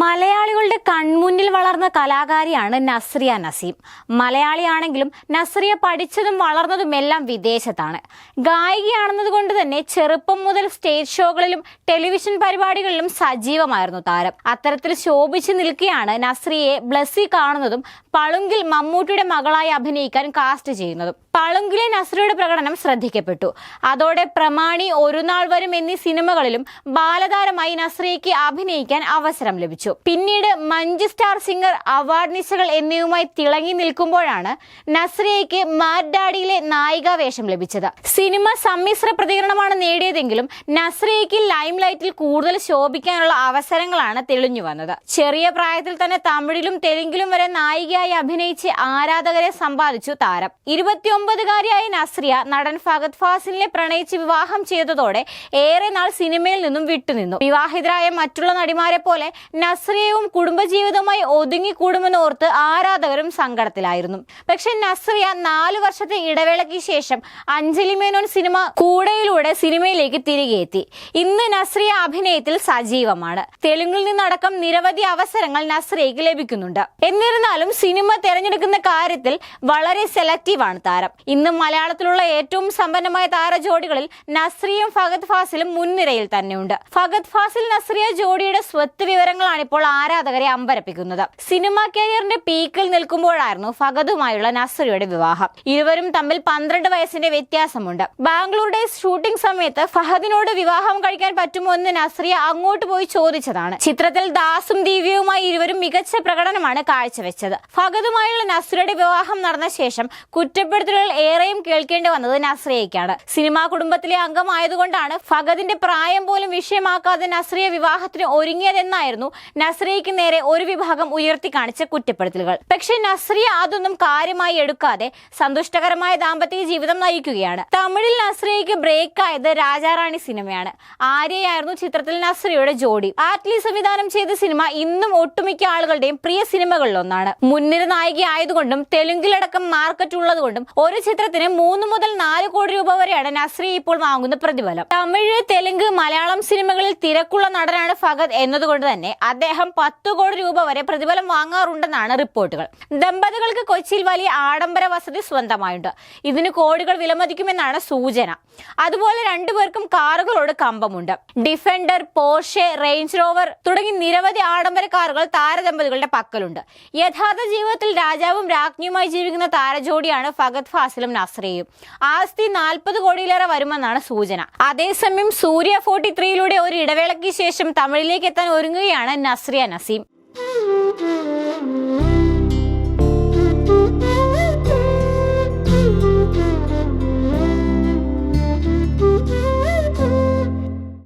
മലയാളികളുടെ കൺമുന്നിൽ വളർന്ന കലാകാരിയാണ് നസ്രിയ നസീം. മലയാളിയാണെങ്കിലും നസ്രിയ പഠിച്ചതും വളർന്നതും എല്ലാം വിദേശത്താണ്. ഗായികയാണെന്നത് കൊണ്ട് തന്നെ ചെറുപ്പം മുതൽ സ്റ്റേജ് ഷോകളിലും ടെലിവിഷൻ പരിപാടികളിലും സജീവമായിരുന്നു താരം. അത്തരത്തിൽ ശോഭിച്ചു നിൽക്കുകയാണ് നസ്രിയെ ബ്ലസ്സി കാണുന്നതും പളുങ്കിൽ മമ്മൂട്ടിയുടെ മകളായി അഭിനയിക്കാൻ കാസ്റ്റ് ചെയ്യുന്നതും. പളുങ്കിലെ നസ്രിയുടെ പ്രകടനം ശ്രദ്ധിക്കപ്പെട്ടു. അതോടെ പ്രമാണി ഒരു നാൾ വരും എന്നീ സിനിമകളിലും ബാലതാരമായി നസ്രിയയ്ക്ക് അഭിനയിക്കാൻ അവസരം ലഭിച്ചു. പിന്നീട് മഞ്ജു സ്റ്റാർ സിംഗർ അവാർഡ് നിശകൾ എന്നിവയുമായി തിളങ്ങി നിൽക്കുമ്പോഴാണ് നസ്രിയയ്ക്ക് മാറ്റ് ഡാഡിയിലെ നായികാ വേഷം ലഭിച്ചത്. സിനിമ സമ്മിശ്ര പ്രതികരണമാണ് നേടിയതെങ്കിലും നസ്രിയയ്ക്ക് ലൈം ലൈറ്റിൽ കൂടുതൽ ശോഭിക്കാനുള്ള അവസരങ്ങളാണ് തെളിഞ്ഞു വന്നത്. ചെറിയ പ്രായത്തിൽ തന്നെ തമിഴിലും തെലുങ്കിലും വരെ നായികയായി അഭിനയിച്ച് ആരാധകരെ സമ്പാദിച്ചു താരം. ഇരുപത്തിയൊമ്പതുകാരിയായ നസ്രിയ നടൻ ഫഹദ് ഫാസിലിനെ പ്രണയിച്ച് വിവാഹം ചെയ്തതോടെ ഏറെ നാൾ സിനിമയിൽ നിന്നും വിട്ടുനിന്നു. വിവാഹിതരായ മറ്റുള്ള നടിമാരെ പോലെ നസ്രിയവും കുടുംബജീവിതവുമായി ഒതുങ്ങിക്കൂടുമെന്ന് ഓർത്ത് ആരാധകരും സങ്കടത്തിലായിരുന്നു. പക്ഷെ നസ്രിയ നാല് വർഷത്തെ ഇടവേളയ്ക്ക് ശേഷം അഞ്ജലി മേനോൻ സിനിമ കൂടെയിലൂടെ സിനിമയിലേക്ക് തിരികെ എത്തി. ഇന്ന് നസ്രിയ അഭിനയത്തിൽ സജീവമാണ്. തെലുങ്കിൽ നിന്നടക്കം നിരവധി അവസരങ്ങൾ നസ്രിയയ്ക്ക് ലഭിക്കുന്നുണ്ട്. എന്നിരുന്നാലും സിനിമ തിരഞ്ഞെടുക്കുന്ന കാര്യത്തിൽ വളരെ സെലക്റ്റീവാണ് താരം. ഇന്ന് മലയാളത്തിലുള്ള ഏറ്റവും സമ്പന്നമായ താരജോഡികളിൽ നസ്രിയും ഫഗത് ഫാസിലും മുൻനിരയിൽ തന്നെയുണ്ട്. ഫഗത് ഫാസിൽ നസ്രിയ ജോഡിയുടെ സ്വത്ത് വിവരങ്ങളാണ് ഇപ്പോൾ ആരാധകരെ അമ്പരപ്പിക്കുന്നത്? സിനിമാ കരിയറിന്റെ പീക്കിൽ നിൽക്കുമ്പോഴായിരുന്നു ഫഗദുമായുള്ള നസറിയുടെ വിവാഹം. ഇരുവരും തമ്മിൽ പന്ത്രണ്ട് വയസ്സിന്റെ വ്യത്യാസമുണ്ട്. ബാംഗ്ലൂരുടെ ഷൂട്ടിംഗ് സമയത്ത് ഫഹദിനോട് വിവാഹം കഴിക്കാൻ പറ്റുമോ എന്ന് നസ്രിയ അങ്ങോട്ട് പോയി ചോദിച്ചതാണ്. ചിത്രത്തിൽ ദാസും ദിവ്യവുമായി ഇരുവരും മികച്ച പ്രകടനമാണ് കാഴ്ചവെച്ചത്. ഫഹദുമായുള്ള നസ്രിയുടെ വിവാഹം നടന്ന ശേഷം കുറ്റപ്പെടുത്തലുകൾ ഏറെയും കേൾക്കേണ്ടി വന്നത് നസ്രിയയ്ക്കാണ്. സിനിമാ കുടുംബത്തിലെ അംഗമായതുകൊണ്ടാണ് ഫഹദിന്റെ പ്രായം പോലും വിഷയമാക്കാതെ നസ്രിയ വിവാഹത്തിന് ഒരുങ്ങിയതെന്നായിരുന്നു നസ്രിയയ്ക്ക് നേരെ ഒരു വിഭാഗം ഉയർത്തി കാണിച്ച കുറ്റപ്പെടുത്തലുകൾ. പക്ഷെ നസ്രിയ അതൊന്നും കാര്യമായി എടുക്കാതെ സന്തുഷ്ടകരമായ ദാമ്പത്യ ജീവിതം നയിക്കുകയാണ്. തമിഴിൽ നസ്രിയയ്ക്ക് ബ്രേക്ക് ആയത് രാജാറാണി സിനിമയാണ്. ആര്യയായിരുന്നു ചിത്രത്തിൽ നസ്രിയയുടെ ജോഡി. ആറ്റ്ലി സംവിധാനം ചെയ്ത സിനിമ ഇന്നും ഒട്ടുമിക്ക ആളുകളുടെയും പ്രിയ സിനിമകളിലൊന്നാണ്. മുൻനിര നായിക ആയതുകൊണ്ടും തെലുങ്കിലടക്കം മാർക്കറ്റ് ഉള്ളതുകൊണ്ടും ഒരു ചിത്രത്തിന് മൂന്ന് മുതൽ നാല് കോടി രൂപ വരെയാണ് നസ്രിയ ഇപ്പോൾ വാങ്ങുന്ന പ്രതിഫലം. തമിഴ് തെലുങ്ക് മലയാളം സിനിമകളിൽ തിരക്കുള്ള നടനാണ് ഫഹദ് എന്നതുകൊണ്ട് തന്നെ അദ്ദേഹം പത്ത് കോടി രൂപ വരെ പ്രതിഫലം വാങ്ങാറുണ്ടെന്നാണ് റിപ്പോർട്ടുകൾ. ദമ്പതികൾക്ക് കൊച്ചിയിൽ വലിയ ആഡംബര വസതി സ്വന്തമായുണ്ട്. ഇതിന് കോടികൾ വിലമതിക്കുമെന്നാണ് സൂചന. അതുപോലെ രണ്ടുപേർക്കും കാറുകളോട് കമ്പമുണ്ട്. ഡിഫൻഡർ പോർഷെ റേഞ്ച് റോവർ തുടങ്ങി നിരവധി ആഡംബര കാറുകൾ താരദമ്പതികളുടെ പക്കലുണ്ട്. യഥാർത്ഥ ജീവിതത്തിൽ രാജാവും രാജ്ഞിയുമായി ജീവിക്കുന്ന താരജോഡിയാണ് ഫഗത് ഫാസിലും നസ്രയും. ആസ്തി നാൽപ്പത് കോടിയിലേറെ വരുമെന്നാണ് സൂചന. അതേസമയം സൂര്യ ഫോർട്ടി ത്രീയിലൂടെ ഒരു ഇടവേളയ്ക്ക് ശേഷം തമിഴിലേക്ക് എത്താൻ ഒരുങ്ങുകയാണ് നസ്രിയ നസീം